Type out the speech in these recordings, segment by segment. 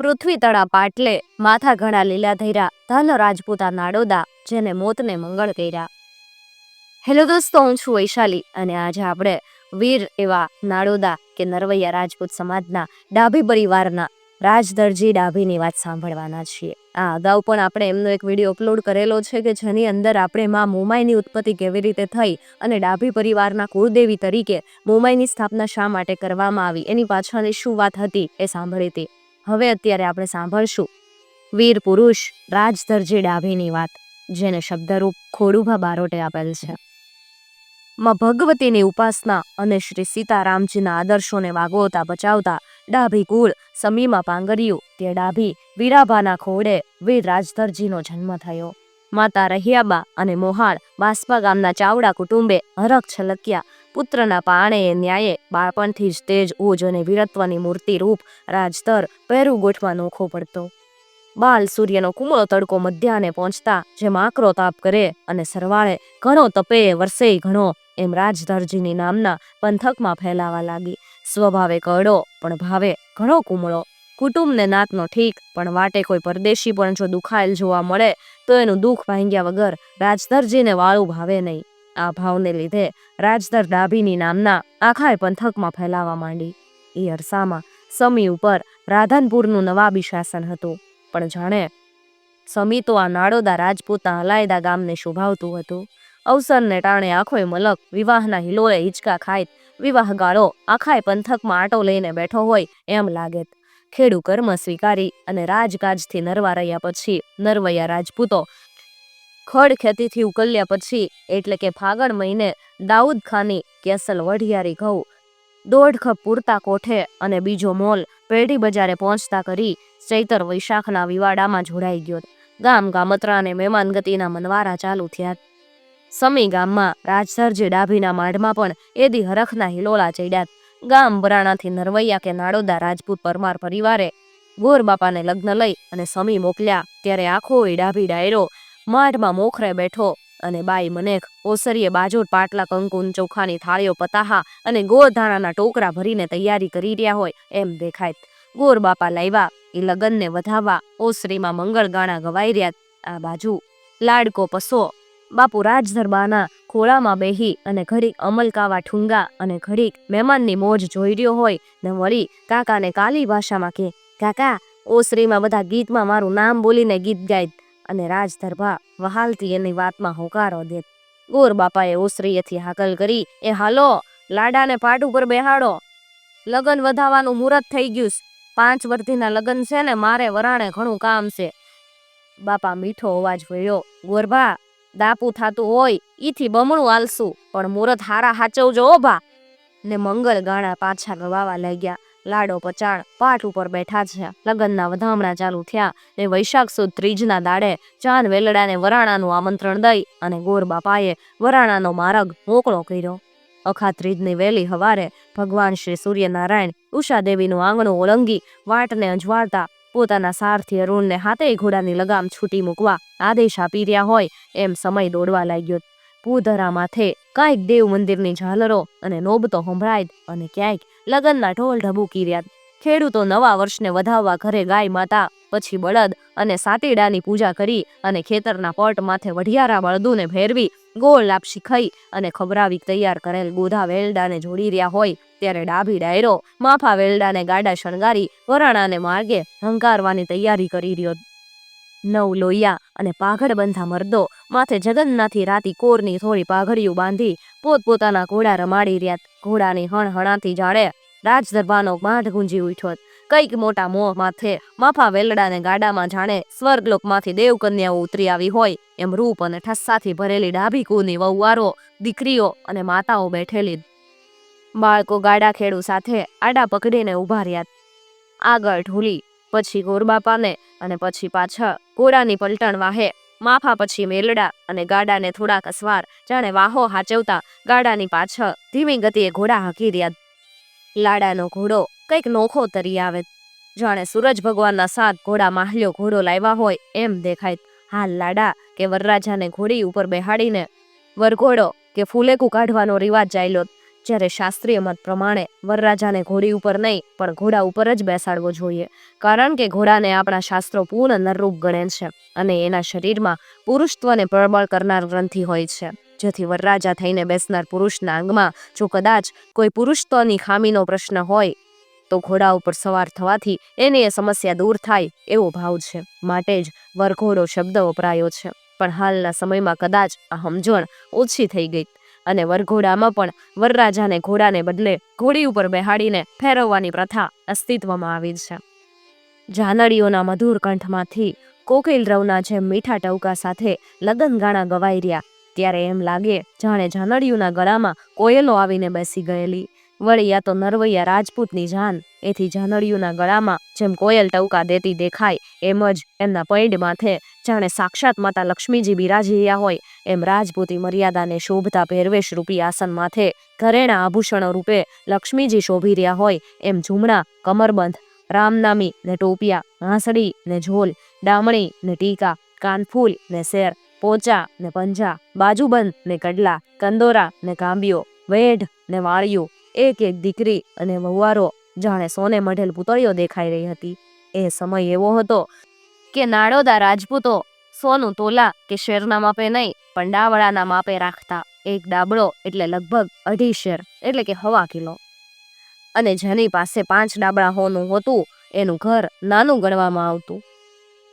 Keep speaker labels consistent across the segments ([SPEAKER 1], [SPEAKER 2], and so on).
[SPEAKER 1] પૃથ્વી તળા પાટલે માથા ઘણા લીલા ધૈરા ધન રાજપૂતા નાડોદા, જેને મોતને મંગળ કર્યા. હેલો દોસ્તો, હું છું વૈશાલી અને આજે આપણે વીર એવા નાડોદા કે નરવૈયા રાજપૂત સમાજના ડાભી પરિવારના રાજદરજી ડાભીની વાત સાંભળવાના છીએ. આ અગાઉ પણ આપણે એમનો એક વીડિયો અપલોડ કરેલો છે કે જેની અંદર આપણે માં મોમાઈની ઉત્પત્તિ કેવી રીતે થઈ અને ડાભી પરિવારના કુળદેવી તરીકે મોમાઈની સ્થાપના શા માટે કરવામાં આવી, એની પાછળની શું વાત હતી એ સાંભળી હતી. હવે અત્યારે આપણે સાંભળશું. વીર પુરુષ રાજધરજી ડાભીની વાત, જેને શબ્દરૂપ ખોડુભા બારોટે આપેલ છે. માં ભગવતીની ઉપાસના અને શ્રી સીતારામજીના આદર્શોને વાગોવતા બચાવતા ડાભી કુળ સમીમાં પાંગર્યું, તે ડાભી વીરાભાના ખોડે વીર રાજધરજીનો જન્મ થયો. માતા રહિયાબા અને મોહાળ બાસ્પા ગામના ચાવડા કુટુંબે હરખ છલક્યા પુત્રના પાણે ન્યાયે બાળપણથી જ તેજ ઉજ અને વીરત્વની મૂર્તિ રૂપ રાજધર પહેરું ગોઠવા નોખો પડતો. બાલ સૂર્યનો કુમળો તડકો મધ્યાને પહોંચતા જે આકરો તાપ કરે અને સરવાળે ઘણો તપે, વરસે ઘણો એમ રાજધરજીની નામના પંથકમાં ફેલાવા લાગી. સ્વભાવે કરડો પણ ભાવે ઘણો કુમળો. કુટુંબને નાતનો ઠીક, પણ વાટે કોઈ પરદેશી પણ જો દુખાયેલ જોવા મળે, તો એનું દુઃખ ભાંગ્યા વગર રાજધરજીને વાળું ભાવે નહીં. આ ભાવને લીધે રાજધર ડાભીની નામના આખાય પંથકમાં ફેલાવા માંડી. એ અરસામાં સમી ઉપર રાધનપુરનું નવાબી શાસન હતું. પણ જાણે સમી તો આ નાડોદા રાજપૂતના હલાયદા ગામને શોભાવતું હતું. અવસરને ટાણે આખોય મલક વિવાહના હિલોળે હિંચકા ખાય વિવાહ ગાળો આખાય પંથકમાં આટો લઈને બેઠો હોય એમ લાગે. ખેડૂ કર્મ સ્વીકારી અને રાજકાજથી નરવા રહ્યા પછી નરવૈયા રાજપૂતો ખડ ખેતીથી ઉકલ્યા પછી, એટલે કે ફાગણ મહિને દાઉદ ખાની કેસલ વઢિયારી ઘઉં દોઢ પૂરતા કોઠે અને બીજો મોલ પેઢી બજારે પહોંચતા કરી ચૈતર વૈશાખના વિવાડામાં જોડાઈ ગયો. ગામ ગામત્રા અને મહેમાન ગતિના મનવારા ચાલુ થયા. સમી ગામમાં રાજસરજી ડાભીના માઢમાં પણ એદી હરખના હિલોળા ચડ્યા. ગામ બરાણાથી નરવૈયા કે નાડોદા રાજપૂત પરમાર પરિવારે ગોર બાપાને લગ્ન લઈ અને સમી મોકલ્યા, ત્યારે આખો એ ડાભી ડાયરો માઢમાં મોખરે બેઠો અને બાઈ મનેખ ઓસરીએ બાજોર પાટલા કંકુન ચોખાની થાળીઓ પતાહા અને ગોળ ધાણાના ટોકરા ભરીને તૈયારી કરી રહ્યા હોય એમ દેખાય. ગોર બાપા લાવ્યા એ લગનને વધાવવા, ઓસરીમાં મંગળ ગાણા ગવાઈ રહ્યા આ બાજુ. લાડકો પસો. બાપુ રાજધરબાના ખોળામાં બેહી અને ઘડીક અમલકાવા ઠુંગા અને ઘડીક મહેમાનની મોજ જોઈ રહ્યો હોય ને વળી કાકાને કાલી ભાષામાં કે કાકા, ઓસરીમાં બધા ગીતમાં મારું નામ બોલીને ગીત ગાય. અને રાજધરભા વહાલથી એની વાતમાં હોકારો દે. ગોર બાપાએ ઓસરીએથી હાકલ કરી, એ હાલો, લાડાને પાટ ઉપર બેહાડો. લગન વધાવાનું મુહૂર્ત થઈ ગયું. પાંચ વર્ધીના લગ્ન છે ને, મારે વરાણે ઘણું કામ છે. બાપા મીઠો અવાજ વળ્યો ગોરભા દાપુ થાતું હોય, ઈથી બમણું આલશું પણ મુહૂર્ત હારા હાચવજો ઓ ભા. ને મંગલ ગાણા પાછા ગવાવા લાગ્યા. લાડો પચાણ, પાઠ ઉપર બેઠા છે. લગનના વધામણા ચાલુ થયા. ને વૈશાખ સુદ ત્રીજના દાડે ચાંદ વેલડાને વરાણાનું આમંત્રણ દઈ અને ગોરબાપાએ વરાણાનો માર્ગ મોકળો કર્યો. અખા ત્રીજની વહેલી હવારે ભગવાન શ્રી સૂર્યનારાયણ ઉષાદેવીનું આંગણું ઓળંગી વાટને અજવાળતા પોતાના સારથી અરુણને હાથે ઘોડાની લગામ છૂટી મૂકવા આદેશ આપી રહ્યા હોય એમ સમય દોડવા લાગ્યો. ભૂધરા માથે કાંઈક દેવ મંદિરની ઝાલરો અને નોબતો સંભળાય અને ક્યાંક લગ્નના ઢોલ ઢબૂકી રહ્યા ખેડૂતો નવા વર્ષને વધાવવા ઘરે ગાય માતા, પછી બળદ અને સાતીડાની પૂજા કરી અને ખેતરના પટ માથે વઢિયારા બળદુને ફેરવી ગોળ લાપસી ખાઈ અને ખબરાવી તૈયાર કરેલ ગોધા વેલડાને જોડી રહ્યા હોય ત્યારે ડાભી ડાયરો, માફા વેલડાને ગાડા શણગારી, વરાણાને માર્ગે હંકારવાની તૈયારી કરી રહ્યો નવ લોહિયા અને પાઘડ બંધા મર્દો માથે જગન્નાથી રાતી કોરની થોડી પાઘડિયું બાંધી પોતપોતાના ઘોડા રમાડી રહ્યા ઘોડાની હણહણાથી જાણે રાજદરબારનો માઢ ગુંજી ઉઠ્યો કંઈક મોટા મોહ માથે માફા વેલડાને ગાડામાં જાણે સ્વર્ગલોકમાંથી દેવકન્યાઓ ઉતરી આવી હોય એમ રૂપ અને ઠસ્સાથી ભરેલી ડાભી કુની વહુવારો, દીકરીઓ અને માતાઓ બેઠેલી બાળકો ગાડા ખેડુ સાથે આડા પકડીને ઊભા રહ્યા આગળ ઢોલી પછી ગોરબાપાને અને પછી પાછા ઘોડાની પલટણ વાહે. માફા પછી મેલડા અને ગાડાને થોડાક અસવાર. જાણે વાહો હાચવતા ગાડાની પાછળ ધીમી ગતિએ ઘોડા હાકી રહ્યા. લાડાનો ઘોડો કંઈક નોખો તરી આવે. જાણે સૂરજ ભગવાનના સાત ઘોડા માહલ્યો ઘોડો લાવ્યા હોય એમ દેખાય. હાલ લાડા કે વરરાજાને ઘોડી ઉપર બેહાડીને વરઘોડો કે ફૂલેકું કાઢવાનો રિવાજ ચાલ્યો. જ્યારે શાસ્ત્રીય મત પ્રમાણે વરરાજાને ઘોડી ઉપર નહીં, પણ ઘોડા ઉપર જ બેસાડવો જોઈએ. કારણ કે ઘોડાને આપણા શાસ્ત્રો પૂર્ણ નરરૂપ ગણે છે અને એના શરીરમાં પુરુષત્વને પ્રબળ કરનાર ગ્રંથિ હોય છે. જેથી વરરાજા થઈને બેસનાર પુરુષના અંગમાં જો કદાચ કોઈ પુરુષત્વની ખામીનો પ્રશ્ન હોય, તો ઘોડા ઉપર સવાર થવાથી એની એ સમસ્યા દૂર થાય એવો ભાવ છે. માટે જ વરઘોડો શબ્દ વપરાયો છે. પણ હાલના સમયમાં કદાચ આ સમજણ ઓછી થઈ ગઈ. અને વરઘોડામાં પણ વરરાજાને ઘોડાને બદલે ઘોડી ઉપર બેહાડીને ફેરવવાની પ્રથા અસ્તિત્વમાં આવી છે. જાનડીઓના મધુર કંઠમાંથી કોકિલ રવના જેમ મીઠા ટવકા સાથે લગન ગાણા ગવાઈ રહ્યા, ત્યારે એમ લાગે જાણે જાનડીઓના ગળામાં કોયલો આવીને બેસી ગયેલી. વળી યા તો નરવૈયા રાજપૂતની જાન એથી જાનડિયુના ગળામાં જેમ કોયલ ટવકા દેતી દેખાય, એમ જ એમના પૈડ માથે જાણે સાક્ષાત માતા લક્ષ્મીજી બિરાજી રહ્યા હોય, એમ રાજપૂતી મર્યાદાને શોભતા પહેરવેશ રૂપી આસન માથે ઘરેણા આભૂષણો રૂપે લક્ષ્મીજી શોભી રહ્યા હોય, એમ ઝૂમણા, કમરબંધ, રામનામી ને ટોપિયા હાંસડી ને ઝોલ, ડામણી ને ટીકા, કાનફૂલ ને શેર પોચા ને પંજા, બાજુબંધ ને કડલા, કંદોરા ને કાંબીઓ વેઢ ને વાળિયું એક એક દીકરી અને વહુવારો જાણે સોને મઢેલ પૂતળીઓ દેખાઈ રહી હતી. એ સમય એવો હતો કે નાડોદા રાજપૂતો સોનું તોલા કે શેરના માપે નહીં, પણ ડાવડાના માપે રાખતા. એક ડાબડો એટલે લગભગ અઢી શેર, એટલે કે હવા કિલો. અને જેની પાસે પાંચ ડાબડા હોનું હતું, એનું ઘર નાનું ગણવામાં આવતું.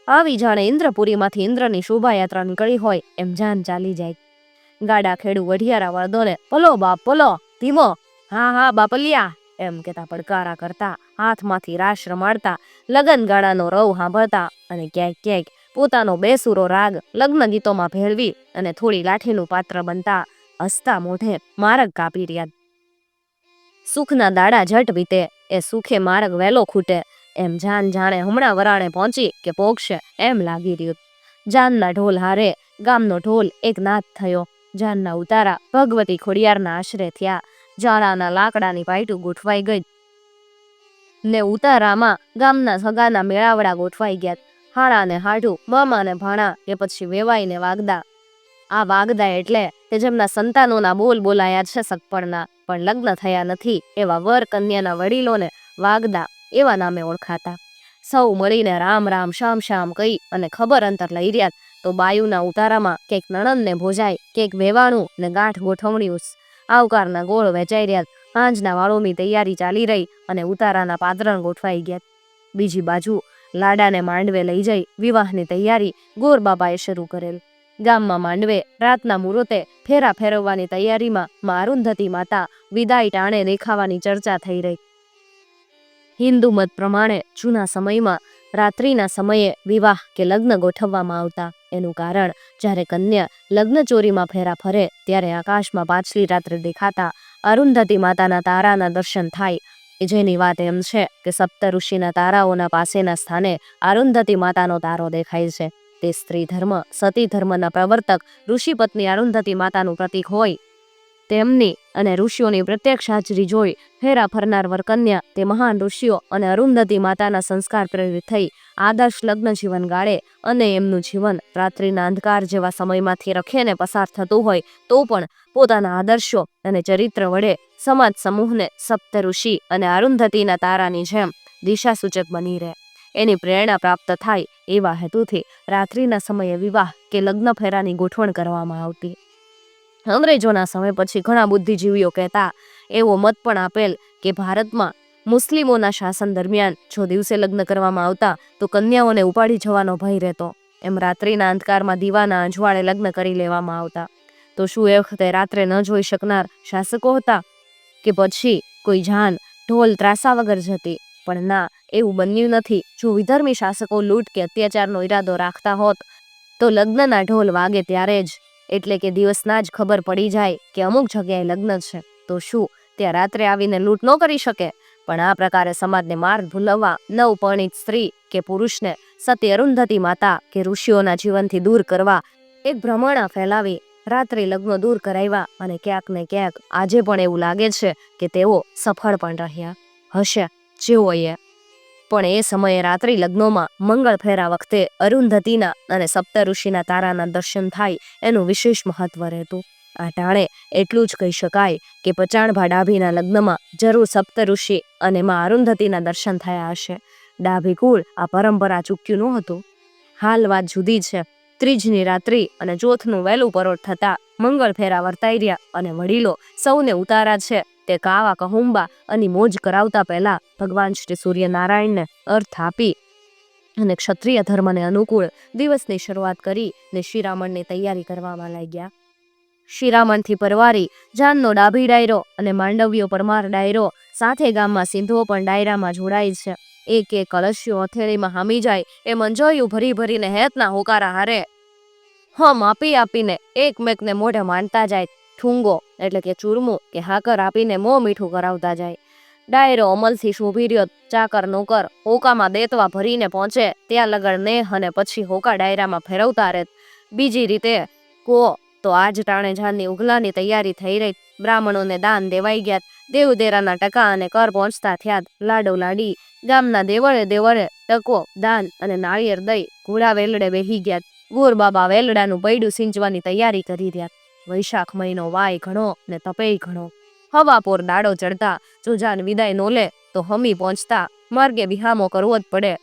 [SPEAKER 1] આવી જાણે ઇન્દ્રપુરીમાંથી ઇન્દ્રની શોભાયાત્રા નીકળી હોય, એમ જાન ચાલી જાય. ગાડા ખેડુ વઢિયારા વળદોને, પલો બાપ, પલો, ધીમો. હા હા, બાપલિયા. એમ કેતા પડકારા કરતા, હાથમાંથી રાશ રમાડતા લગન ગાળાનો રવ સાંભળતા અને ક્યાંક ક્યાંક પોતાનો બેસુરો રાગ લગ્ન ગીતોમાં ભેળવી અને થોડી લાઠીનું પાત્ર બનતા હસતા મોઢે માર્ગ કાપી રહ્યા. સુખના દાડા ઝટ વીતે, એ સુખે માર્ગ વહેલો ખૂટે, એમ જાન જાણે હમણાં વરાણે પહોંચી કે પોગશે એમ લાગી રહ્યું. જાનના ઢોલ હારે ગામનો ઢોલ એક નાદ થયો, જાનના ઉતારા ભગવતી ખોડિયારના આશરે થયા જાળાના લાકડાની પાયટું ગોઠવાઈ ગઈ. ને ઉતારામાં ગામના સગાના મેળાવડા ગોઠવાઈ ગયા. હાડા ને હાઢું, મામા ને ભાણા કે પછી વેવાઈ ને વાગદા. આ વાગદા એટલે કે જેમના સંતાનોના બોલ બોલાયા છે સગપણના, પણ લગ્ન થયા નથી એવા વર કન્યાના વડીલોને વાગદા એવા નામે ઓળખાતા. સૌ મળીને રામ રામ શામ શામ કહી અને ખબર અંતર લઈ રહ્યા તો બાયુના ઉતારામાં ક્યાંક નણંદને ભોજાય ક્યાંક વેવાણું ને ગાંઠ ગોઠવણ્યું આવકારના ગોળ વેચાઈ રહ્યા સાંજના વાળોની તૈયારી ચાલી રહી અને ઉતારાના પાત્રણ ગોઠવાઈ ગયા બીજી બાજુ લાડાને માંડવે લઈ જઈ વિવાહની તૈયારી ગોરબાબાએ શરૂ કરેલ. ગામમાં માંડવે રાતના મુહૂર્તે ફેરા ફેરવવાની તૈયારીમાં મારુંધતી માતા વિદાય ટાણે દેખાવાની ચર્ચા થઈ રહી. હિન્દુ મત પ્રમાણે જૂના સમયમાં રાત્રિના સમયે વિવાહ કે લગ્ન ગોઠવવામાં આવતા. એનું કારણ, જ્યારે કન્યા લગ્ન ચોરીમાં ફેરા ફરે, ત્યારે આકાશમાં પાછલી રાત્રે દેખાતા અરુંધતી માતાના તારાના દર્શન થાય. જેની વાત એમ છે કે સપ્ત ઋષિના તારાઓના પાસેના સ્થાને અરુંધતી માતાનો તારો દેખાય છે. તે સ્ત્રી ધર્મ સતી ધર્મના પ્રવર્તક ઋષિ પત્ની અરુંધતી માતાનું પ્રતીક હોય. તેમની અને ઋષિઓની પ્રત્યક્ષ હાજરી જોઈ ફેરા ફરનાર વરકન્યા તે મહાન ઋષિઓ અને અરુંધતી માતાના સંસ્કાર પ્રેરિત થઈ આદર્શ લગ્ન જીવન ગાળે અને એમનું જીવન રાત્રિના અંધકાર જેવા સમયમાંથી રખેને પસાર થતું હોય તો પણ પોતાના આદર્શો અને ચરિત્ર વડે સમાજ સમૂહને સપ્ત ઋષિ અને અરુંધતીના તારાની જેમ દિશાસૂચક બની રહે. એની પ્રેરણા પ્રાપ્ત થાય એવા હેતુથી રાત્રિના સમયે વિવાહ કે લગ્ન ફેરાની ગોઠવણ કરવામાં આવતી. અંગ્રેજોના સમય પછી ઘણા બુદ્ધિજીવીઓ કહેતા, એવો મત પણ આપેલ કે ભારતમાં મુસ્લિમોના શાસન દરમિયાન જો દિવસે લગ્ન કરવામાં આવતા, તો કન્યાઓને ઉપાડી જવાનો ભય રહેતો. એમ રાત્રિના અંધકારમાં દીવાના અજવાળે લગ્ન કરી લેવામાં આવતા. તો શું એ વખતે રાત્રે ન જોઈ શકનાર શાસકો હતા? કે પછી કોઈ જાન ઢોલ ત્રાસા વગર જતી? પણ ના, એવું બન્યું નથી. જો વિધર્મી શાસકો લૂંટ કે અત્યાચારનો ઈરાદો રાખતા હોત, તો લગ્નના ઢોલ વાગે ત્યારે જ એટલે કે દિવસના જ ખબર પડી જાય કે અમુક જગ્યાએ લગ્ન છે. તો શું, ત્યાં રાત્રે આવીને લૂંટ ન કરી શકે? પણ આ પ્રકારે સમાજને માર્ગ ભૂલવવા નવપરણિત સ્ત્રી કે પુરુષને સતી અરુંધતી માતા કે ઋષિઓના જીવનથી દૂર કરવા એક ભ્રમણા ફેલાવી રાત્રે લગ્નો દૂર કરાવ્યા અને ક્યાંક ને ક્યાંક આજે પણ એવું લાગે છે કે તેઓ સફળ પણ રહ્યા હશે. જેઓએ પણ એ સમયે રાત્રિ લગ્નોમાં મંગળ ફેરા વખતે અરુંધતીના અને સપ્ત ઋષિના તારાના દર્શન થાય એનું વિશેષ મહત્વ રહેતું. આ ટાણે એટલું જ કહી શકાય કે પચાણભા ડાભીના લગ્નમાં જરૂર સપ્તઋષિ અને માં અરુંધતીના દર્શન થયા હશે. ડાભી કુળ આ પરંપરા ચૂક્યું નહોતું હાલ વાત જુદી છે. ત્રીજની રાત્રિ અને ચોથનું વહેલું પરોઠ થતા મંગળ ફેરા વર્તાઈ રહ્યા અને વડીલો સૌને ઉતારા છે તે કાવા કહુંબા અને મોજ કરાવતા પહેલા ભગવાન શ્રી સૂર્યનારાયણને અર્થ આપી અને ક્ષત્રિય ધર્મને અનુકૂળ દિવસની શરૂઆત કરી ને શ્રીરામણની તૈયારી કરવામાં લાગ્યા. શિરામણથી પરવારી જાનનો ડાભી ડાયરો અને માંડવ્યો પરમાર ડાયરો સાથે ગામમાં સિંધુઓ પણ ડાયરામાં જોડાય છે. એક એક કલશ્યો હથેળીમાં હામી જાય એ મંજોયું ભરી ભરીને હેતના હોકારા હારે. હમ આપી આપીને એકમેકને મોઢે માનતા જાય ઠુંગો, એટલે કે ચૂરમું, કે હાકર આપીને મોં મીઠું કરાવતા જાય. ડાયરો અમલથી શોભી રહ્યો, ચાકર નોકર હોકામાં દેતવા ભરીને પહોંચે, ત્યાં લગડ નેહ અને પછી હોકા ડાયરામાં ફેરવતા રહે બીજી રીતે, કો, તો આજ ટાણે જાનની ઉગલાની તૈયારી થઈ રહી, બ્રાહ્મણોને દાન દેવાઈ ગયા, દેવદેરાના ટકા અને કર પહોંચતા થયા, લાડો લાડી, ગામના દેવળે દેવળે ટકો, દાન અને નાળિયેર દઈ, ઘોડા વેલડે બેહી ગયા, ગોર બાબા વેલડાનું પૈડું સિંચવાની તૈયારી કરી રહ્યા. વૈશાખ મહિનો વાય ઘણો ને તપેય ઘણો. હવાપોર દાડો ચડતા જો વિદાય નો લે, તો હમી પહોંચતા, માર્ગે વિહામો કરવો જ પડે.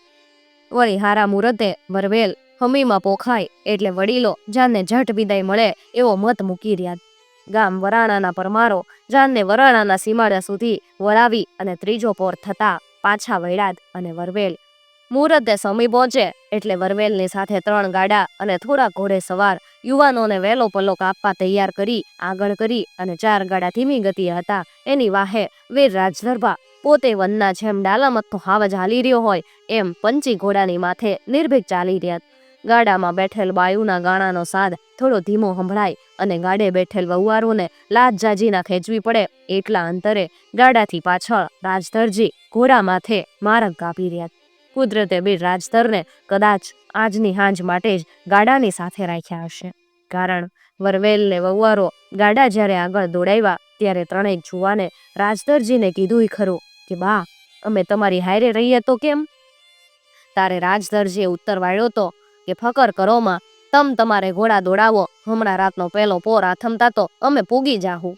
[SPEAKER 1] વળી હારા મુહૂર્તે વરવેલ, હમીમાં પોખાય, એટલે વડીલો જાનને ઝટ વિદાય મળે, એવો મત મૂકી રહ્યા. ગામ વરાણાના પરમારો, જાનને વરાણાના સીમાડા સુધી વળાવી અને ત્રીજો પોર થતા પાછા વૈડાદ અને વરવેલ. મુહૂર્તે સમી પહોંચે, એટલે વરવેલની સાથે ત્રણ ગાડા અને થોડા ઘોડે સવાર યુવાનોને વહેલો પલો કાપવા તૈયાર કરી, આગળ કરી અને ચાર ગાડા ધીમી ગતિએ હતા. એની વાહે વીર રાજદરભા પોતે વનના જેમ ડાલામથનો હાવજ હાલી રહ્યો હોય, એમ પંચી ઘોડાની માથે નિર્ભીક ચાલી રહ્યા ગાડામાં બેઠેલ બાયુના ગાણાનો સાદ થોડો ધીમો સંભળાય અને ગાડે બેઠેલ વહુવારોને લાજ જાજીના ખેંચવી પડે એટલા અંતરે ગાડાથી પાછળ રાજધરજી ઘોડા માથે મારક કાપી રહ્યા કુદરતે બી રાજધરને કદાચ આજની હાંજ માટે જ ગાડાની સાથે રાખ્યા હશે. કારણ વરવેલને વવારો ગાડા જ્યારે આગળ દોડાવ્યા ત્યારે ત્રણેય જુવાને રાજધરજીને કીધું ખરું કે, બા, અમે તમારી હારે રહીએ તો કેમ? તારે રાજધરજીએ ઉત્તર વાળ્યો તો કે, ફકર કરોમાં તમ તમારે ઘોડા દોડાવો, હમણાં રાતનો પહેલો પોર આથમતા તો અમે પૂગી જાહું.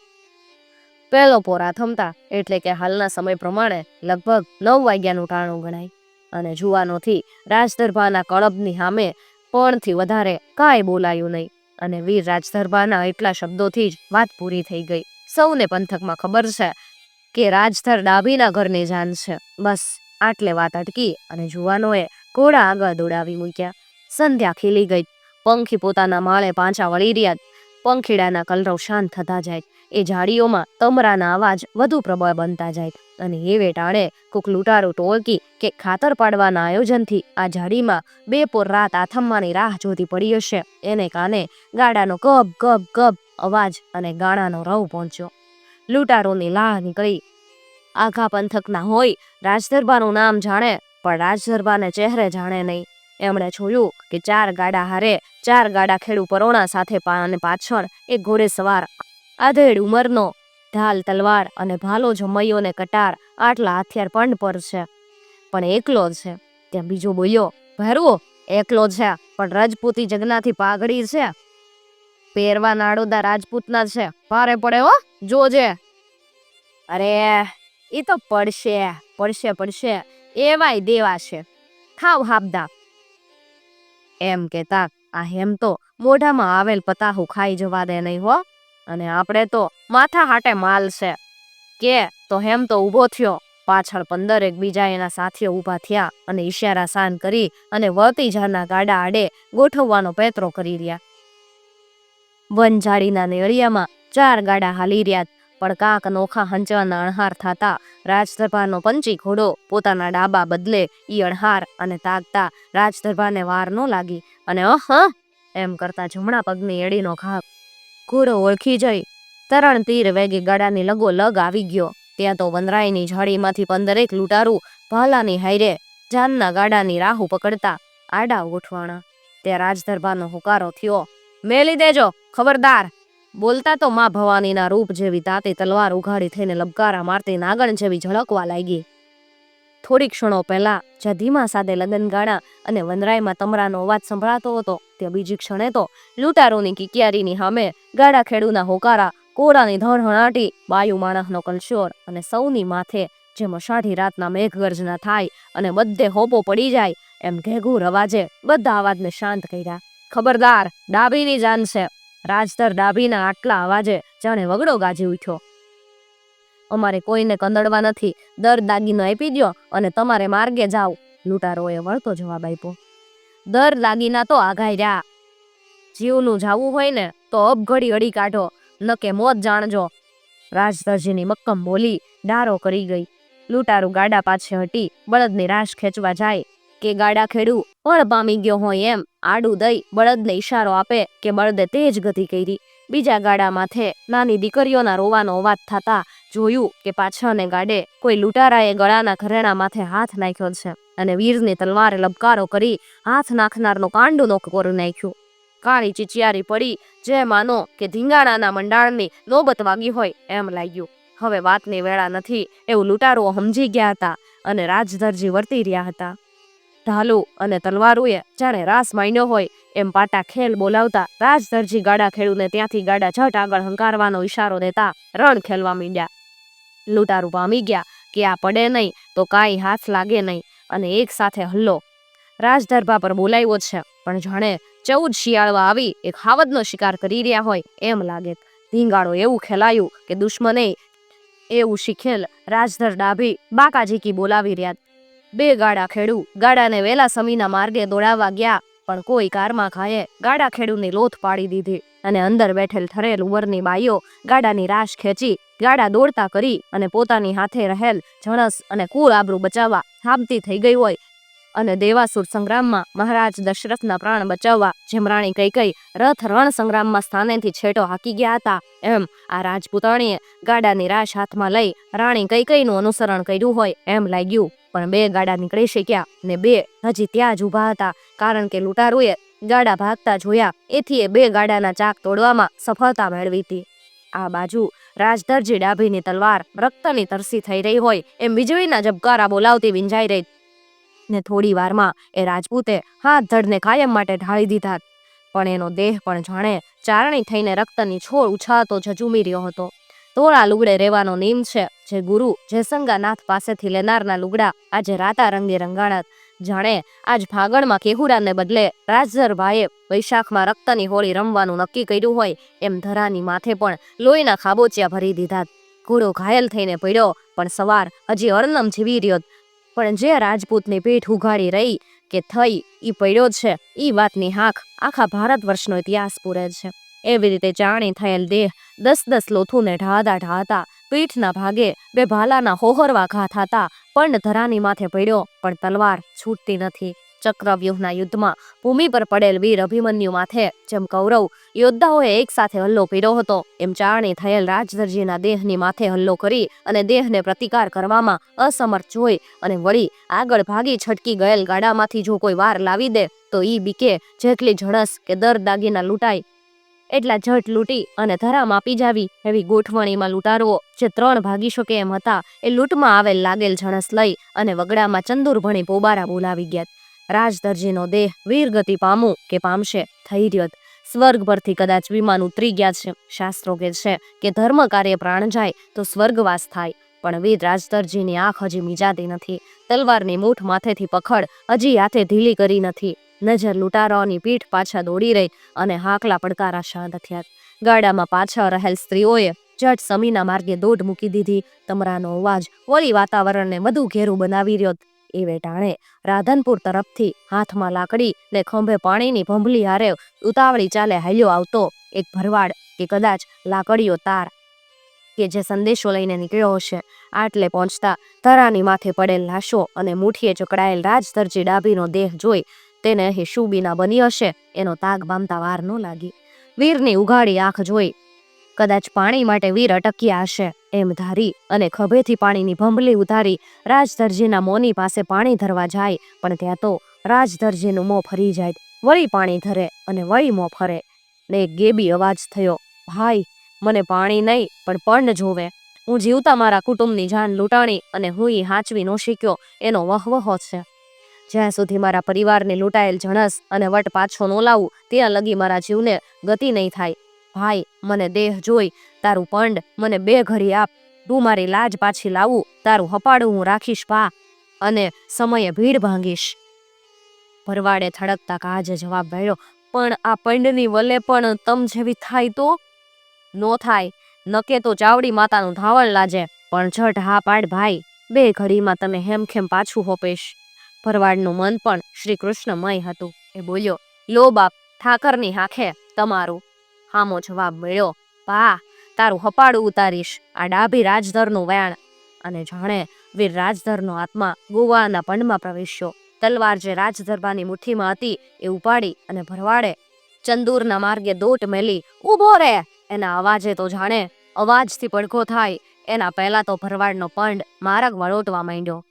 [SPEAKER 1] પહેલો પોર આથમતા એટલે કે હાલના સમય પ્રમાણે લગભગ નવ વાગ્યાનું ટાણું ગણાય. અને જુવાનોથી રાજદરબારના કળબની સામે પણથી વધારે કાંઈ બોલાયું નહીં અને વીર રાજદરબારના એટલા શબ્દોથી જ વાત પૂરી થઈ ગઈ. સૌને પંથકમાં ખબર છે કે રાજધર ડાભીના ઘરની જાન છે. બસ આટલે વાત અટકી અને જુવાનોએ ઘોડા આગળ દોડાવી મૂક્યા. સંધ્યા ખીલી ગઈ. પંખી પોતાના માળે પાંચા વળી રહ્યા. પંખીડાના કલરવ શાંત થતા જાય. એ ઝાડીઓમાં તમરાના અવાજ વધુ પ્રબળ બનતા જાય. અને એ વેટાણે કુક લૂંટારો ટોળકી કે ખાતર પાડવાના આયોજનથી આ ઝાડીમાં બે પોર રાત આથમવાની રાહ જોતી પડી હશે. એને કાને ગાડાનો કબ કબ કબ અવાજ અને ગાણાનો રવ પહોંચ્યો. લૂંટારોની લાહ નીકળી. આખા પંથકના હોય, રાજદરબારનું નામ જાણે, પણ રાજદરબારને ચહેરે જાણે નહીં. એમણે જોયું કે ચાર ગાડા હારે ચાર ગાડા ખેડૂ પરોણા સાથે અને પાછળ એક ઘોડે સવાર આધેડ ઉંમરનો ઢાલ, તલવાર અને ભાલો જમૈયો ને કટાર આટલા હથિયાર પંડ પર છે. પણ એકલો છે. ત્યાં બીજો બોલ્યો, ભેરવો, એકલો છે, પણ રજપૂતી જગનાથી પાઘડી છે. પહેરવા નાડોદા રાજપૂતના છે. ભારે પડે હો, જોજે. અરે એ તો પડશે પડશે પડશે. એવાય દેવા છે. ખાવ હાબદા. એમ કહેતા, આ હેમ તો મોઢામાં આવેલ પતાહું ખાઈ જવા દે નહીં હો, અને આપણે તો માથા હાટે માલ છે. કે, તો હેમ તો ઊભો થયો. પાછળ પંદર એક બીજા એના સાથીઓ ઊભા થયા અને ઈશારા સાન કરી અને વળતી ઝાડના ગાડા આડે ગોઠવવાનો પેતરો કરી રહ્યા. વનઝાડીના નેળિયામાં ચાર ગાડા હાલી રહ્યા પણ કાક નોખા હંચવાના અણહાર થતા રાજદરબારનો પંચી ઘોડો પોતાના ડાબા બદલે ઈ અણહાર અને તાકતા રાજદરબારને વાર ન લાગી અને અહ એમ કરતા જમણા પગની એડીનો ઘા ઘોડો ઓળખી જઈ. તરણ તીર વેગી ગાડાની લગો લગ આવી ગયો. ત્યાં તો વનરાયની ઝાડીમાંથી પંદરેક લૂંટારું ભાલાની હાયરે જાનના ગાડાની રાહુ પકડતા આડા ગોઠવાણા. ત્યાં રાજદરબારનો હુકારો થયો. મેલી દેજો, ખબરદાર! બોલતા તો માં ભવાનીના રૂપ જેવી તાતી તલવાર ઉઘાડી થઈને લબકારા મારતી નાગણ જેવી ઝળકવા લાગી. થોડી ક્ષણો પહેલા જ્યાં ધીમા સાદે લગનગાળા અને વનરાયમાં તમરાનો અવાજ સંભળાતો હતો, ત્યાં બીજી ક્ષણે તો લૂંટારોની કિકિયારીની સામે ગાડા ખેડૂના હોકારા કોરાની ધણહણાટી બાયુ માણસનો કલશોર અને સૌની માથે જેમ અષાઢી રાતના મેઘગર્જના થાય અને બધે હોપો પડી જાય, એમ ઘેઘુર અવાજે બધા અવાજને શાંત કર્યા. ખબરદાર, ડાબીની જાન છે. રાજધર ડાભીના આટલા અવાજે જાણે વગડો ગાજી ઉઠ્યો. અમારે કોઈને કંદડવા નથી, દર દાગીનો આપી દ્યો અને તમારે માર્ગે જાઓ લૂંટારોએ વળતો જવાબ આપ્યો. દર દાગીના તો આઘાઈ રહ્યા. જીવનું જાવું હોય ને તો અબઘડી અડી કાઢો નકે મોત જાણજો. રાજધરજીની મક્કમ બોલી ડારો કરી ગઈ. લૂંટારું ગાડા પાછે હટી બળદની રાશ ખેંચવા જાય કે ગાડા ખેડું પણ પામી ગયો હોય એમ. આડું દઈ બળદને ઈશારો આપે કે બળદે તેજ ગતિ કરી. બીજા ગાડા માથે નાની દીકરીઓના રોવાનો અવાજ થતા જોયું કે પાછળને ગાડે કોઈ લૂંટારાએ ગળાના ઘરેણા માથે હાથ નાખ્યો છે અને વીરની તલવારે લબકારો કરી હાથ નાખનારનો કાંડું નોક કરી નાખ્યું. કાળી ચીચિયારી પડી જે માનો કે ધીંગાણાના મંડાણની નોબત વાગી હોય એમ લાગ્યું. હવે વાતની વેળા નથી એવું લૂંટારો સમજી ગયા હતા અને રાજધરજી વર્તી રહ્યા હતા. ઢાલુ અને તલવારુએ જાણે રાસ માંડ્યો હોય એમ પાટા ખેલ બોલાવતા રાજધરજી ગાડા ખેડૂને ત્યાંથી ગાડા ઝટ આગળ હંકારવાનો ઈશારો દેતા રણ ખેલવા માંડ્યા. લૂંટારુ પામી ગયા કે આ પડે નહીં તો કાંઈ હાથ લાગે નહીં અને એક સાથે હલ્લો. રાજદરબા પર બોલાવ્યો છે, પણ જાણે ચૌદ શિયાળવા આવી એક હાવદનો શિકાર કરી રહ્યા હોય એમ લાગે. ધીંગાળો એવું ખેલાયું કે દુશ્મને એવું શીખેલ રાજધર ડાભી બાકાજીકી બોલાવી રહ્યા બે ગાડા ખેડુ. ગાડાને વેલા સમીના માર્ગે દોડાવવા ગયા, પણ કોઈ કારમાં ખાયે ગાડા ખેડૂની લોથ પાડી દીધી અને અંદર બેઠેલ ઠરેલ ઉંમરની બાઈઓ ગાડાની રાશ ખેંચી, ગાડા દોડતા કરી અને પોતાની હાથે રહેલ જણસ અને કુળ આબરૂ બચાવવા હાબતી થઈ ગઈ હોય અને દેવાસુર સંગ્રામમાં મહારાજ દશરથના પ્રાણ બચાવવા જેમ રાણી કૈકઈ રથ રણ સંગ્રામમાં સ્થાનેથી છેટો હાકી ગયા હતા, એમ આ રાજપૂતાણીએ ગાડાની રાશ હાથમાં લઈ રાણી કૈકઈનું અનુસરણ કર્યું હોય એમ લાગ્યું. પણ બે ગાડા નીકળી શક્યા ને બે હજી ત્યાં જ ઊભા હતા. કારણ કે લૂંટારુએ ગાડા ભાગતા જોયા. એથી એ બે ગાડાના ચાક તોડવામાં સફળતા મેળવી હતી. આ બાજુ રાજધરજી ડાભીની તલવાર રક્તની તરસી થઈ રહી હોય એમ વીજળીના જબકારા બોલાવતી વિંજાઈ રહી. ને થોડી વારમાં એ રાજપૂતે હાથ ધડને કાયમ માટે ઢાળી દીધા. પણ એનો દેહ પણ જાણે ચારણી થઈને રક્તની છોડ ઉછાળતો ઝઝુમી રહ્યો હતો. તોળા લુગડે રહેવાનો નિયમ છે. જે ગુરુ જયસંગાનાથ પાસેથી લેનારના લુગડા આજે રાતા રંગે રંગાણા જાણે આજ ફાગણમાં કેહુરાને બદલે રાજધરભાઈએ વૈશાખમાં રક્તની હોળી રમવાનું નક્કી કર્યું હોય એમ ધરાની માથે પણ લોહીના ખાબોચિયા ભરી દીધા ઘોડો ઘાયલ થઈને પડ્યો, પણ સવાર હજી અરનમ જીવી રહ્યો પણ જે રાજપૂતની પીઠ ઉઘાડી રહી કે થઈ ઈ પડ્યો છે. ઈ વાતની હાંખ આખા ભારત વર્ષનો ઇતિહાસ પૂરે છે. એવી રીતે ચાણી થયેલ દેહ દસ દસ લોથુને ઢાળતા ઢાતા પીઠના ભાગે બે ભાલાના હોહરવા ઘા થતા પણ ધરાની માથે પડ્યો, પણ તલવાર છૂટતી નથી. ચક્રવ્યૂહના યુદ્ધમાં ભૂમિ પર પડેલ વીર અભિમન્યુ માથે જેમ કૌરવ યોદ્ધાઓએ એક સાથે હલ્લો કર્યો હતો, એમ ચારણી થયેલ રાજદરજીના દેહની માથે હલ્લો કરી અને દેહને પ્રતિકાર કરવામાં અસમર્થ જોઈ અને વળી આગળ ભાગી છટકી ગયેલ ગાડામાંથી જો કોઈ વાર લાવી દે, તો ઈ બીકે જેટલી ઝડસ કે દર દાગીના લૂંટાય એટલા ઝટ લૂંટી અને ધરા માપી જાવી. એવી ગોઠવણીમાં લૂંટારવો જે ત્રણ ભાગી શકે એમ હતા, એ લૂંટમાં આવેલ લાગેલ જણસ લઈ અને વગડામાં ચંદુર ભણી પોબારા બોલાવી ગયા રાજદરજીનો દેહ વીરગતિ પામું કે પામશે, થઈ રહ્યો. સ્વર્ગ પરથી કદાચ વિમાન ઉતરી ગયા છે. શાસ્ત્રો કે છે કે ધર્મ કાર્ય પ્રાણ જાય તો સ્વર્ગવાસ થાય. પણ વીર રાજદરજીની આંખ હજી મીજાતી નથી. તલવારની મૂઠ માથેથી પખડ હજી હાથે ઢીલી કરી નથી. નજર લૂંટારાઓની પીઠ પાછા દોડી રહી અને હાકલા પડકારા શાંત થયા ગાડામાં પાછળ રહેલ સ્ત્રીઓએ જટ સમીના માર્ગે દોડ મૂકી દીધી. તમરાનો અવાજ વળી વાતાવરણને વધુ ઘેરું બનાવી રહ્યો એ વેટાણે રાધનપુર તરફથી હાથમાં લાકડી ને ખંભે પાણીની ભંભલી હારે ઉતાવળી ચાલે હાલ્યો આવતો એક ભરવાડ કે કદાચ લાકડીઓ તાર કે જે સંદેશો લઈને નીકળ્યો હશે. આટલે પહોંચતા ધરાની માથે પડેલ લાશો અને મુઠીએ ચકડાયેલ રાજદરજી ડાભીનો દેહ જોઈ તેને અહીં શુબીના બની હશે. એનો તાગ બામતા વાર ન લાગી. વીરની ઉઘાડી આંખ જોઈ. કદાચ પાણી માટે વીર અટક્યા હશે. એમ ધારી અને ખભેથી પાણીની ભંભલી ઉતારી રાજધરજીના મોની પાસે પાણી ધરવા જાય. પણ ત્યાં તો રાજધરજીનું મોં ફરી જાય. વળી પાણી ધરે અને વળી મોં ફરે. ને એક ગેબી અવાજ થયો. ભાઈ, મને પાણી નહીં, પણ પર્ણ જોવે. હું જીવતા મારા કુટુંબની જાન લૂંટાણી અને હું હાંચવી ન શીખ્યો એનો વહવહો છે. જ્યાં સુધી મારા પરિવારને લૂંટાયેલ જણસ અને વટ પાછો ન લાવું, ત્યાં લગી મારા જીવને ગતિ નહીં થાય. ભાઈ, મને દેહ જોઈ, તારું પંડ, મને બે ઘડી આપ. તું મારી લાજ પાછી લાવું, તારું હપાડું હું રાખીશ પા. અને સમયે ભીડ ભાંગીશ. ભરવાડે થડકતા કાજે જવાબ મળ્યો પણ આ પંડની વલે પણ તમ જેવી થાય તો? નો થાય. નકે તો ચાવડી માતાનું ધાવણ લાજે. પણ ઝટ હા પાડ ભાઈ. બે ઘડીમાં તમે હેમખેમ પાછું હોપેશ. ભરવાડનું મન પણ શ્રી કૃષ્ણમય હતું. એ બોલ્યો, લો બાપ, ઠાકરની હાખે તમારું. હામો જવાબ મળ્યો પા તારું હપાડું ઉતારીશ. આ ડાભી રાજધરનું વેણ અને જાણે વીર રાજધરનો આત્મા ગોવાના પંડમાં પ્રવેશ્યો. તલવાર જે રાજધરબાની મુઠ્ઠીમાં હતી એ ઉપાડી અને ભરવાડે ચંદૂરના માર્ગે દોટ મેલી, ઊભો રે. એના અવાજે તો જાણે અવાજથી પડઘો થાય. એના પહેલા તો ભરવાડનો પંડ મારગ વળોટવા માંડ્યો.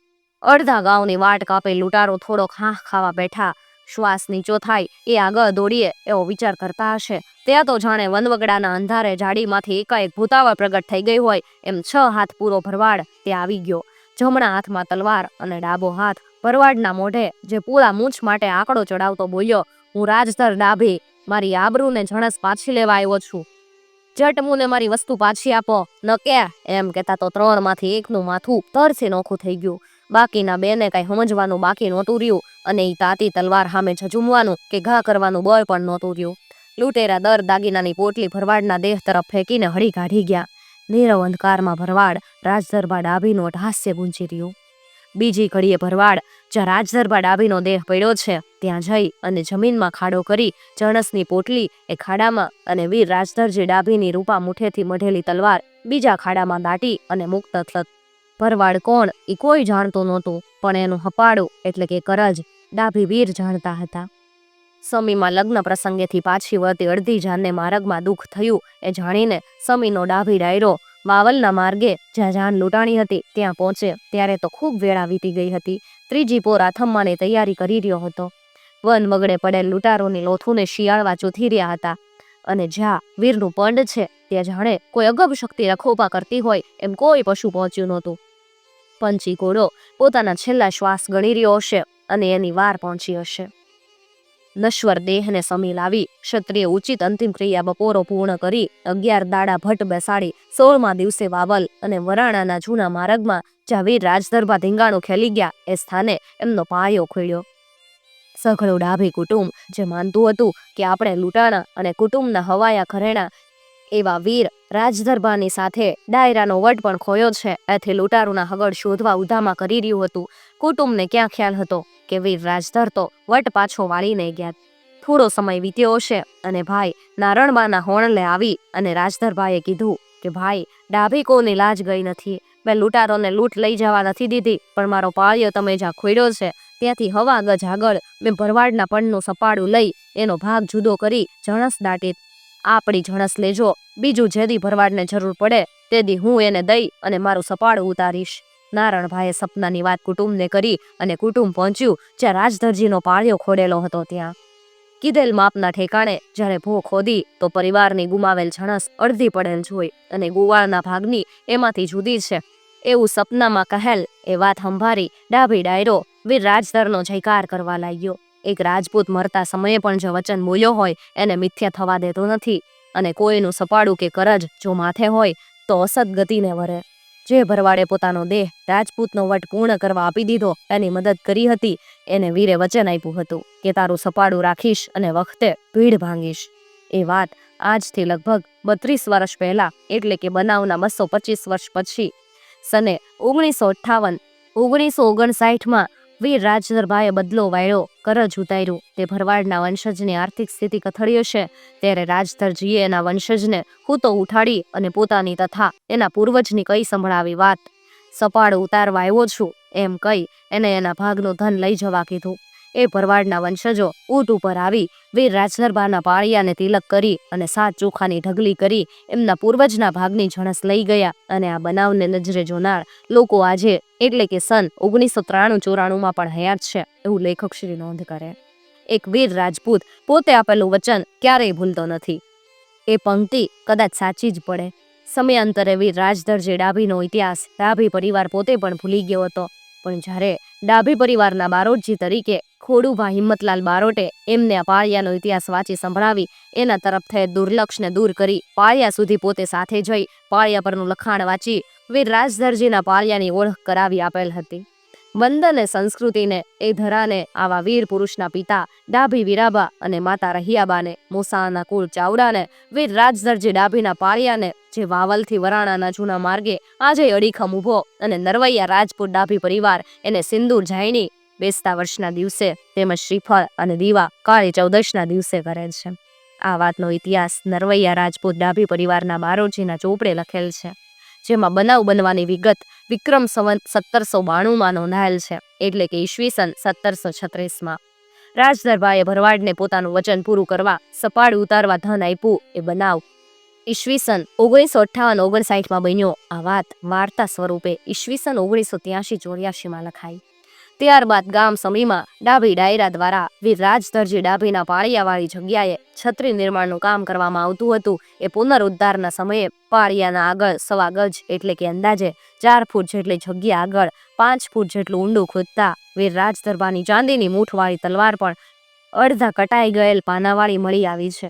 [SPEAKER 1] અડધા ગાઉની વાટ કાપી લૂંટારો થોડોક હાંખ ખાવા બેઠા. શ્વાસ નીચો થાય એ આગળ દોડીએ એવો વિચાર કરતા હશે. ત્યાં તો જાણે વનવગડાના અંધારે જાડીમાંથી એકાએક ભૂતાવળ પ્રગટ થઈ ગઈ હોય એમ છ હાથ પૂરો ભરવાડ ત્યાં આવી ગયો. જમણા હાથમાં તલવાર અને ડાબો હાથ. ભરવાડના મોઢે જે પૂરા મૂછ માટે આંકડો ચડાવતો બોલ્યો, હું રાજધર ડાભી. મારી આબરૂને જણસ પાછી લેવા આવ્યો છું. જટ મુને મારી વસ્તુ પાછી આપો. ન કે. એમ કહેતા તો ત્રણમાંથી એકનું માથું તરસી નોખું થઈ ગયું. બાકીના બેને કાંઈ સમજવાનું બાકી નહોતું રહ્યું અને એ તાતી તલવાર સામે ઝઝુમવાનું કે ઘા કરવાનું બળ પણ નહોતું રહ્યું. લૂંટેરા દર દાગીનાની પોટલી ભરવાડના દેહ તરફ ફેંકીને હળી કાઢી ગયા. નીરવ અંધકારમાં ભરવાડ રાજદરબા ડાભીનો હાસ્ય ગુંજી રહ્યું. બીજી ઘડીએ ભરવાડ, જ્યાં રાજદરબા ડાભીનો દેહ પડ્યો છે, ત્યાં જઈ અને જમીનમાં ખાડો કરી ચણસની પોટલી એ ખાડામાં અને વીર રાજધરજી ડાભીની રૂપા મુઠેથી મઢેલી તલવાર બીજા ખાડામાં દાટી અને મુક્ત થત ભરવાડ કોણ એ કોઈ જાણતું નહોતું, પણ એનું હપાડું એટલે કે કરજ ડાભી વીર જાણતા હતા. સમીમાં લગ્ન પ્રસંગેથી પાછી વળતી અડધી જાનને માર્ગમાં દુઃખ થયું એ જાણીને સમીનો ડાભી ડાયરો વાવલના માર્ગે જ્યાં જાન લૂંટાણી હતી ત્યાં પહોંચે ત્યારે તો ખૂબ વેળા વીતી ગઈ હતી. ત્રીજી પોર આથમવાની તૈયારી કરી રહ્યો હતો. વન વગડે પડેલ લૂંટારોની લોથુને શિયાળવા ચૂથી રહ્યા હતા અને જ્યાં વીરનું પંડ છે ત્યાં જાણે કોઈ અગબ શક્તિ રખોપા કરતી હોય એમ કોઈ પશુ પહોંચ્યું નહોતું. પંચી ઘોડો પોતાના છેલ્લા શ્વાસ ગણી રહ્યો હશે અને એની વાર પહોંચી હશે. નશ્વર દેહને સમી લાવી ક્ષત્રિય ઉચિત અંતિમ ક્રિયા બપોરો પૂર્ણ કરી અગિયાર દાડા ભટ્ટ બેસાડી સોળમા દિવસે વાવલ અને વરાણાના જૂના માર્ગમાં જ્યાં વીર રાજદરબા ધીંગાણું ખેલી ગયા એ સ્થાને એમનો પાયો ખોલ્યો. સઘળું ડાભી કુટુંબ જે માનતું હતું કે આપણે લૂંટાણા અને કુટુંબના હવાયા ઘરેણા એવા વીર રાજદરબારની સાથે ડાયરાનો વટ પણ ખોયો છે. એથી લૂંટારુના હગડ શોધવા ઉધામાં કરી રહ્યું હતું. કુટુંબને ક્યાં ખ્યાલ હતો કે વીર રાજધર તો વટ પાછો વાળીને ગયા. થોડો સમય વીત્યો હશે અને ભાઈ નારણબાના હોણલે આવી અને રાજધરભાઈએ કીધું કે, ભાઈ, ડાભી કોની લાજ ગઈ નથી. મેં લૂંટારોને લૂંટ લઈ જવા નથી દીધી, પણ મારો પાળ્યો તમે જ્યાં ખોડ્યો છે, ત્યાંથી હવા ગજ આગળ મેં ભરવાડના પણનું સપાડું લઈ એનો ભાગ જુદો કરી જણસ દાટી આપણી જણસ લેજો. બીજું જેદી ભરવાડને જરૂર પડે, તેદી હું એને દઈ અને મારું સપાડું ઉતારીશ. નારણભાઈએ સપનાની વાત કુટુંબને કરી અને કુટુંબ પહોંચ્યું, જ્યાં રાજધરજીનો પાળ્યો ખોડેલો હતો ત્યાં. કીધેલ માપના ઠેકાણે, જ્યારે ભો ખોદી તો પરિવારની ગુમાવેલ જણસ અડધી પડેલ જોઈ અને ગુવાળના ભાગની એમાંથી જુદી છે. એવું સપનામાં કહેલ એ વાત સંભારી ડાભી ડાયરો, વીર રાજધરનો જયકાર કરવા લાગ્યો. એક રાજપૂત મરતા સમયે પણ જે વચન બોલ્યો હોય, એને મિથ્યા થવા દેતો નથી અને કોઈનું સપાડું કે કરજ જો માથે હોય, તો અસદગતિને વરે. જે ભરવાડે પોતાનો દેહ રાજપૂતનો વટ પૂર્ણ કરવા આપી દીધો, એની મદદ કરી હતી, એને વીરે વચન આપ્યું હતું કે તારું સપાડું રાખીશ અને વખતે ભીડ ભાંગીશ. એ વાત આજથી લગભગ બત્રીસ વર્ષ પહેલા, એટલે કે બનાવના બસો પચીસ વર્ષ પછી. સને ઓગણીસો અઠ્ઠાવન, ઓગણીસો ઓગણસાઠમાં વીર રાજદરભાઈએ બદલો વાળ્યો, કરજ ઉતાર્યું. તે ભરવાડના વંશજની આર્થિક સ્થિતિ કથળીય છે ત્યારે રાજધરજીએ એના વંશજને હું તો ઉઠાડી અને પોતાની તથા એના પૂર્વજની કઈ સંભળાવી વાત. સપાડ ઉતારવા આવ્યો છું. એમ કહી એને એના ભાગનું ધન લઈ જવા કીધું. એ ભરવાડના વંશજો ઊંટ ઉપર આવી વીર રાજદરબારના પાળિયાને તિલક કરી અને સાત ચોખાની ઢગલી કરી એમના પૂર્વજના ભાગની જણસ લઈ ગયા અને આ બનાવને નજરે જોનાર લોકો આજે એટલે કે સન ઓગણીસો ત્રાણું ચોરાણુંમાં પણ હયાત છે, એવું લેખક શ્રી નોંધ કરે. એક વીર રાજપૂત પોતે આપેલું વચન ક્યારેય ભૂલતો નથી. એ પંક્તિ કદાચ સાચી જ પડે. સમયાંતરે વીર રાજધરજી ડાભીનો ઇતિહાસ, ડાભી પરિવાર પોતે પણ ભૂલી ગયો હતો. પણ જ્યારે ડાભી પરિવારના બારોટજી તરીકે ખોડુભા હિંમતલાલ બારોટે એમને પાળિયાનો ઇતિહાસ વાંચી સંભળાવી એના તરફ થયે દુર્લક્ષને દૂર કરી પાળિયા સુધી પોતે સાથે જઈ પાળિયા પરનું લખાણ વાંચી વીર રાજધરજીના પાળિયાની ઓળખ કરાવી આપેલ હતી. બંધ અને સંસ્કૃતિને, એ ધરાને આવા વીર પુરુષના પિતા ડાભી વીરાબા અને માતા રહિયાબાને, મોસાના કુળ ચાવડાને, વીર રાજધરજી ડાભીના પાળિયાને, જે વાવલથી વરાણાના જૂના માર્ગે આજે અડીખમ ઊભો અને નરવૈયા રાજપૂત ડાભી પરિવાર, એને સિંદૂર જાયણી બેસતા વર્ષના દિવસે તેમજ શ્રીફળ અને દીવા કાળી ચૌદશના દિવસે કરે છે. આ વાતનો ઇતિહાસ નરવૈયા રાજપૂત ડાભી પરિવારના બારોજીના ચોપડે લખેલ છે, જેમાં બનાવ બનવાની વિગત વિક્રમ સંવંત સત્તરસો બાણુંમાં નોંધાયેલ છે, એટલે કે ઈસવીસન સત્તરસો છત્રીસમાં. રાજદરભાએ ભરવાડને પોતાનું વચન પૂરું કરવા સપાડ ઉતારવા ધન આપ્યું એ બનાવ. ઈસવીસન ઓગણીસો અઠ્ઠાવન ઓગણસાઠમાં બન્યો. આ વાત વાર્તા સ્વરૂપે ઈસવીસન ઓગણીસો ત્યાસી ચોર્યાસીમાં લખાઈ. ત્યારબાદ ગામ સમીમાં ડાભી ડાયરા દ્વારા વીર રાજધરજી ડાભીના પાળિયાવાળી જગ્યાએ છત્રી નિર્માણનું કામ કરવામાં આવતું હતું. એ પુનરુદ્ધારના સમયે પાળિયાના આગળ સવા ગજ એટલે કે અંદાજે ચાર ફૂટ જેટલી જગ્યા આગળ પાંચ ફૂટ જેટલું ઊંડું ખોદતા વીર રાજદરબારની ચાંદીની મૂઠવાળી તલવાર પણ અડધા કટાઈ ગયેલ પાનાવાળી મળી આવી છે,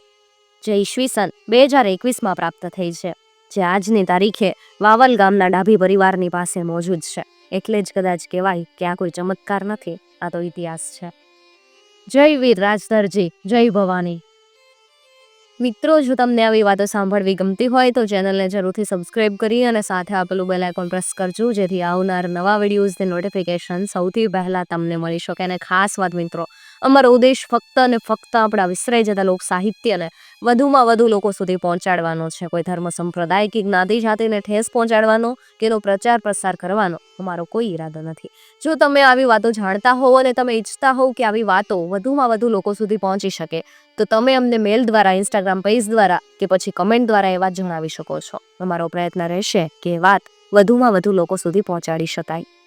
[SPEAKER 1] જે ઈસવીસન બે હજાર એકવીસમાં પ્રાપ્ત થઈ છે. જે આજની તારીખે વાવલ ગામના ડાભી પરિવારની પાસે મોજૂદ છે. એટલે જ કદાચ કહેવાય કે આ કોઈ ચમત્કાર નથી, આ તો ઇતિહાસ છે. જય વીર રાજધરજી, જય ભવાની. મિત્રો, જો તમને આવી વાતો સાંભળવી ગમતી હોય તો ચેનલને જરૂરથી સબસ્ક્રાઇબ કરી અને સાથે આપેલું બેલ આઇકોન પ્રેસ કરજો, જેથી આવનાર નવા વિડીયોઝની નોટિફિકેશન સૌથી પહેલાં તમને મળી શકે. અને ખાસ વાત મિત્રો અમારો ઉદ્દેશ ફક્ત અને ફક્ત આપણા વિસરાઈ જતા લોક સાહિત્યને વધુમાં વધુ લોકો સુધી પહોંચાડવાનો છે. કોઈ ધર્મ સંપ્રદાય કે જ્ઞાતિ જાતિને ઠેસ પહોંચાડવાનો કે એનો પ્રચાર પ્રસાર કરવાનો અમારો કોઈ ઈરાદો નથી. જો તમે આવી વાતો જાણતા હોવ અને તમે ઈચ્છતા હોવ કે આવી વાતો વધુમાં વધુ લોકો સુધી પહોંચી શકે, તો તમે અમને મેલ દ્વારા, ઇન્સ્ટાગ્રામ પેજ દ્વારા કે પછી કમેન્ટ દ્વારા એ વાત જણાવી શકો છો. અમારો પ્રયત્ન રહેશે કે વાત વધુમાં વધુ લોકો સુધી પહોંચાડી શકાય.